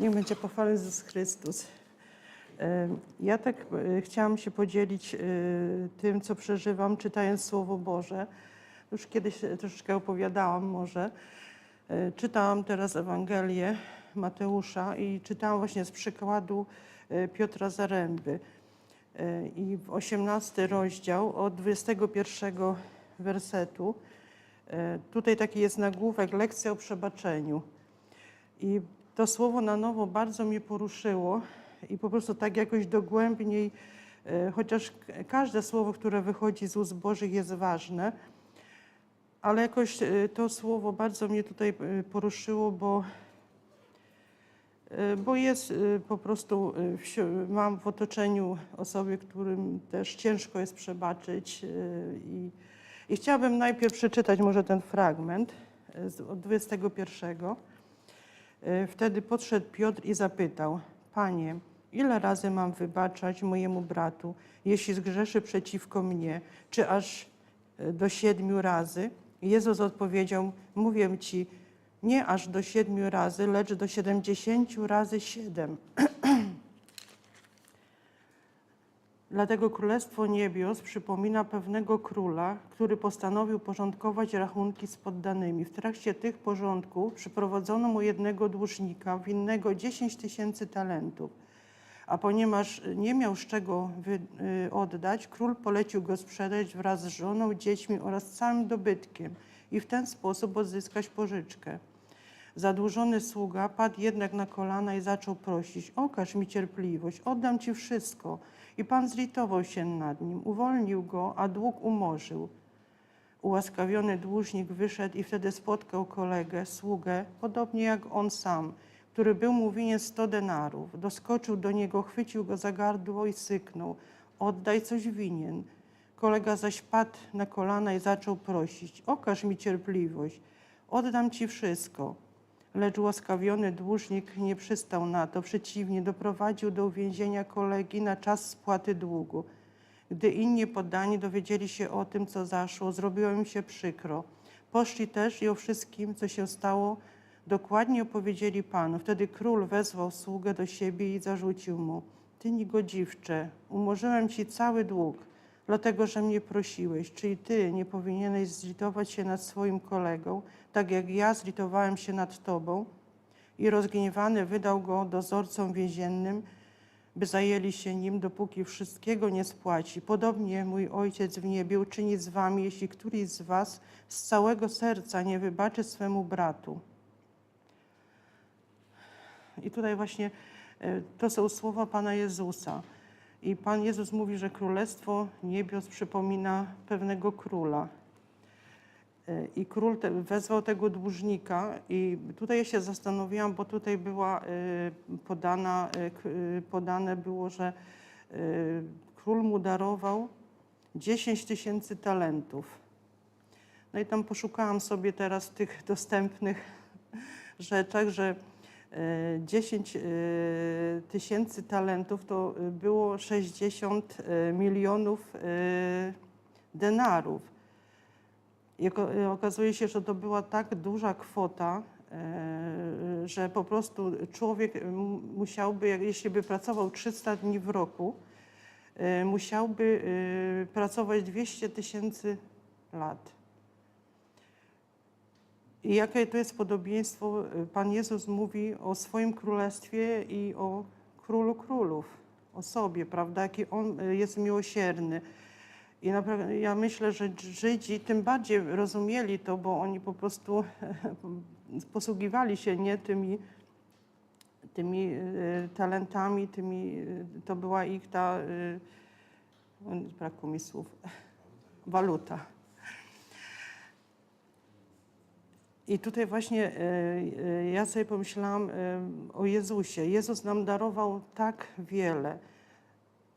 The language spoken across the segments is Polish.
Niech będzie pochwalony Jezus Chrystus. Ja tak e, chciałam się podzielić e, tym, co przeżywam, czytając Słowo Boże. Już kiedyś e, troszeczkę opowiadałam może. Czytałam teraz Ewangelię Mateusza i czytałam właśnie z przykładu Piotra Zaręby. I w 18 rozdział od 21 wersetu, tutaj taki jest nagłówek, lekcja o przebaczeniu. I to słowo na nowo bardzo mnie poruszyło i po prostu tak jakoś dogłębniej, e, chociaż każde słowo, które wychodzi z ust Bożych jest ważne, ale jakoś e, to słowo bardzo mnie tutaj e, poruszyło, bo, bo jest po prostu, mam w otoczeniu osoby, którym też ciężko jest przebaczyć i, i chciałabym najpierw przeczytać może ten fragment od 21. E, Wtedy podszedł Piotr i zapytał: Panie, ile razy mam wybaczać mojemu bratu, jeśli zgrzeszy przeciwko mnie, czy aż e, do siedmiu razy? Jezus odpowiedział: Mówię ci, nie aż do siedmiu razy, lecz do siedemdziesięciu razy siedem. Dlatego Królestwo Niebios przypomina pewnego króla, który postanowił porządkować rachunki z poddanymi. W trakcie tych porządków przyprowadzono mu jednego dłużnika winnego 10 tysięcy talentów. A ponieważ nie miał z czego y, oddać, król polecił go sprzedać wraz z żoną, dziećmi oraz całym dobytkiem i w ten sposób odzyskać pożyczkę. Zadłużony sługa padł jednak na kolana i zaczął prosić: Okaż mi cierpliwość, oddam ci wszystko. I pan zlitował się nad nim, uwolnił go, a dług umorzył. Ułaskawiony dłużnik wyszedł i wtedy spotkał kolegę, sługę, podobnie jak on sam, który był mu winien sto denarów. Doskoczył do niego, chwycił go za gardło i syknął: Oddaj coś winien. Kolega zaś padł na kolana i zaczął prosić: Okaż mi cierpliwość, oddam ci wszystko. Lecz łaskawiony dłużnik nie przystał na to, przeciwnie, doprowadził do uwięzienia kolegi na czas spłaty długu. Gdy inni poddani dowiedzieli się o tym, co zaszło, zrobiło im się przykro. Poszli też i o wszystkim, co się stało, dokładnie opowiedzieli Panu. Wtedy król wezwał sługę do siebie i zarzucił mu: Ty niegodziwcze, umorzyłem ci cały dług, dlatego że mnie prosiłeś. Czyli ty nie powinieneś zlitować się nad swoim kolegą, tak jak ja zlitowałem się nad tobą. I rozgniewany wydał go dozorcom więziennym, by zajęli się nim, dopóki wszystkiego nie spłaci. Podobnie mój Ojciec w niebie uczyni z wami, jeśli któryś z was z całego serca nie wybaczy swemu bratu. I tutaj właśnie e, to są słowa Pana Jezusa. I Pan Jezus mówi, że Królestwo Niebios przypomina pewnego króla. E, I król te, wezwał tego dłużnika i tutaj ja się zastanowiłam, bo tutaj była e, podana, e, podane było, że król mu darował 10 tysięcy talentów. No i tam poszukałam sobie teraz tych dostępnych rzeczach, że 10 e, tysięcy talentów to e, było 60 e, milionów e, denarów. I e, okazuje się, że to była tak duża kwota, e, że po prostu człowiek musiałby, jeśli by pracował 300 dni w roku, e, musiałby e, pracować 200 tysięcy lat. I jakie to jest podobieństwo? Pan Jezus mówi o swoim królestwie i o królu królów, o sobie, prawda? Jaki on y, jest miłosierny. I naprawdę ja myślę, że Żydzi tym bardziej rozumieli to, bo oni po prostu posługiwali się nie tymi, tymi y, talentami, tymi, y, to była ich ta, brakło mi słów, waluta. I tutaj właśnie e, e, ja sobie pomyślałam e, o Jezusie. Jezus nam darował tak wiele.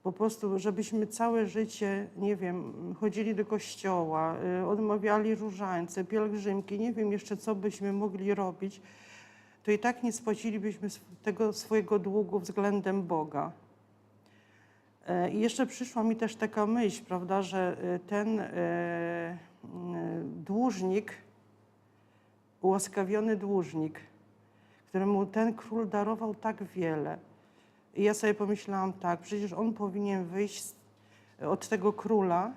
Po prostu, żebyśmy całe życie, nie wiem, chodzili do kościoła, odmawiali różańce, pielgrzymki, nie wiem jeszcze, co byśmy mogli robić, to i tak nie spłacilibyśmy tego swojego długu względem Boga. I jeszcze przyszła mi też taka myśl, prawda, że ten dłużnik, ułaskawiony dłużnik, któremu ten król darował tak wiele. I ja sobie pomyślałam tak, przecież on powinien wyjść od tego króla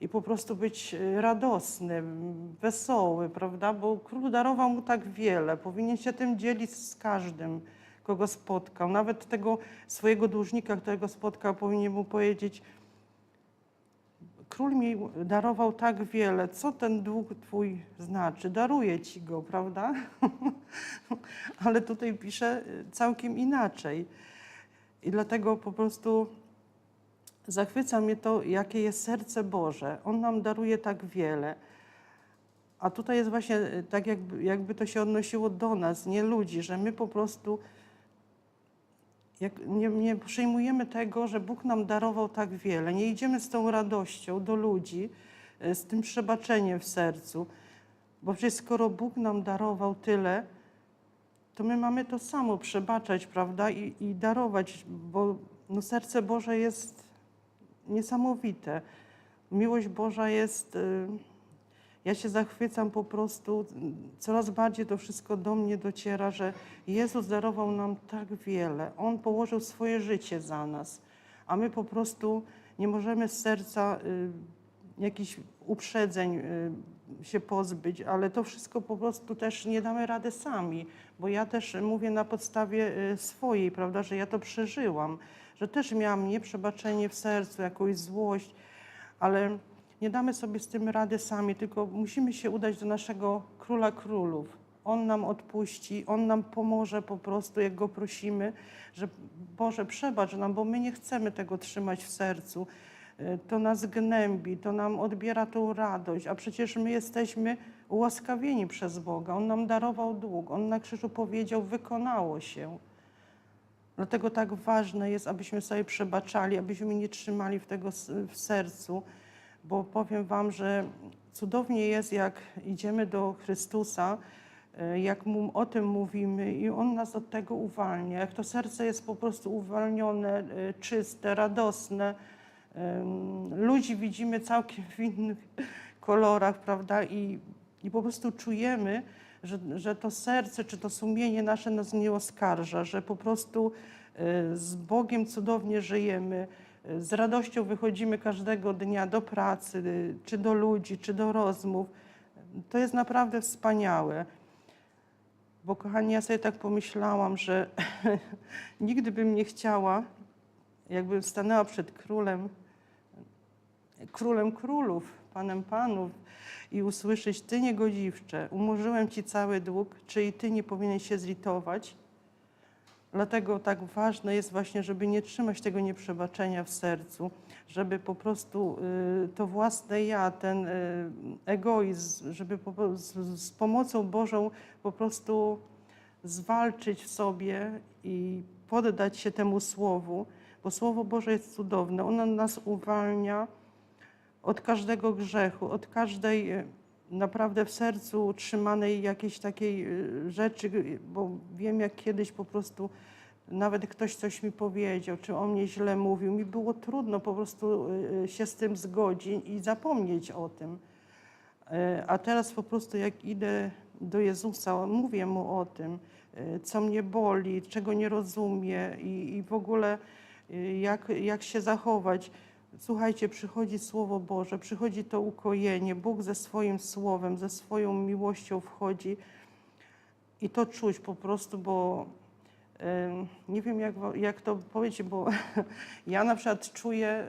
i po prostu być e, radosny, wesoły, prawda? Bo król darował mu tak wiele. Powinien się tym dzielić z każdym, kogo spotkał. Nawet tego swojego dłużnika, którego spotkał, powinien mu powiedzieć: Król mi darował tak wiele. Co ten dług twój znaczy? Daruję ci go, prawda? Ale tutaj pisze y, całkiem inaczej. I dlatego po prostu zachwyca mnie to, jakie jest serce Boże. On nam daruje tak wiele. A tutaj jest właśnie y, tak, jakby, jakby to się odnosiło do nas, nie ludzi, że my po prostu jak nie, nie przyjmujemy tego, że Bóg nam darował tak wiele. Nie idziemy z tą radością do ludzi, y, z tym przebaczeniem w sercu. Bo przecież skoro Bóg nam darował tyle, to my mamy to samo przebaczać, prawda? I, i darować, bo no, serce Boże jest niesamowite. Miłość Boża jest. y, Ja się zachwycam po prostu. Coraz bardziej to wszystko do mnie dociera, że Jezus darował nam tak wiele. On położył swoje życie za nas, a my po prostu nie możemy z serca y, jakichś uprzedzeń y, się pozbyć, ale to wszystko po prostu też nie damy rady sami, bo ja też mówię na podstawie y, swojej, prawda, że ja to przeżyłam, że też miałam nieprzebaczenie w sercu, jakąś złość, ale nie damy sobie z tym rady sami, tylko musimy się udać do naszego Króla Królów. On nam odpuści, On nam pomoże po prostu, jak Go prosimy, że Boże, przebacz nam, bo my nie chcemy tego trzymać w sercu. Y, To nas gnębi, to nam odbiera tą radość, a przecież my jesteśmy ułaskawieni przez Boga. On nam darował dług, On na krzyżu powiedział, wykonało się. Dlatego tak ważne jest, abyśmy sobie przebaczali, abyśmy nie trzymali w tego w sercu, bo powiem Wam, że cudownie jest, jak idziemy do Chrystusa, e, jak mu o tym mówimy i On nas od tego uwalnia. Jak to serce jest po prostu uwalnione, e, czyste, radosne, ludzi widzimy całkiem w innych kolorach, prawda? I, i po prostu czujemy, że, że to serce czy to sumienie nasze nas nie oskarża, że po prostu e, z Bogiem cudownie żyjemy, z radością wychodzimy każdego dnia do pracy, czy do ludzi, czy do rozmów. To jest naprawdę wspaniałe. Bo kochani, ja sobie tak pomyślałam, że nigdy bym nie chciała, jakbym stanęła przed królem, królem królów, panem panów i usłyszeć, ty niegodziwcze, umorzyłem ci cały dług, czy i ty nie powinien się zlitować? Dlatego tak ważne jest właśnie, żeby nie trzymać tego nieprzebaczenia w sercu, żeby po prostu y, to własne ja, ten y, egoizm, żeby z, pomocą Bożą po prostu zwalczyć w sobie i poddać się temu Słowu, bo Słowo Boże jest cudowne. Ono nas uwalnia od każdego grzechu, od każdej naprawdę w sercu trzymanej jakiejś takiej e, rzeczy, e, bo wiem jak kiedyś po prostu nawet ktoś coś mi powiedział, czy o mnie źle mówił, mi było trudno po prostu e, się z tym zgodzić i zapomnieć o tym. E, A teraz po prostu jak idę do Jezusa, mówię Mu o tym, e, co mnie boli, czego nie rozumie i, i w ogóle jak, jak się zachować. Słuchajcie, przychodzi Słowo Boże, przychodzi to ukojenie, Bóg ze swoim Słowem, ze swoją miłością wchodzi i to czuć po prostu, bo nie wiem jak, jak to powiedzieć, bo ja na przykład czuję,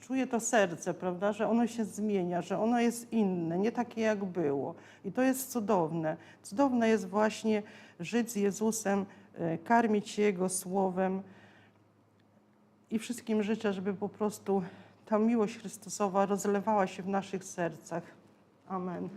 czuję to serce, prawda, że ono się zmienia, że ono jest inne, nie takie jak było. I to jest cudowne. Cudowne jest właśnie żyć z Jezusem, e, karmić się Jego Słowem i wszystkim życzę, żeby po prostu ta miłość Chrystusowa rozlewała się w naszych sercach. Amen.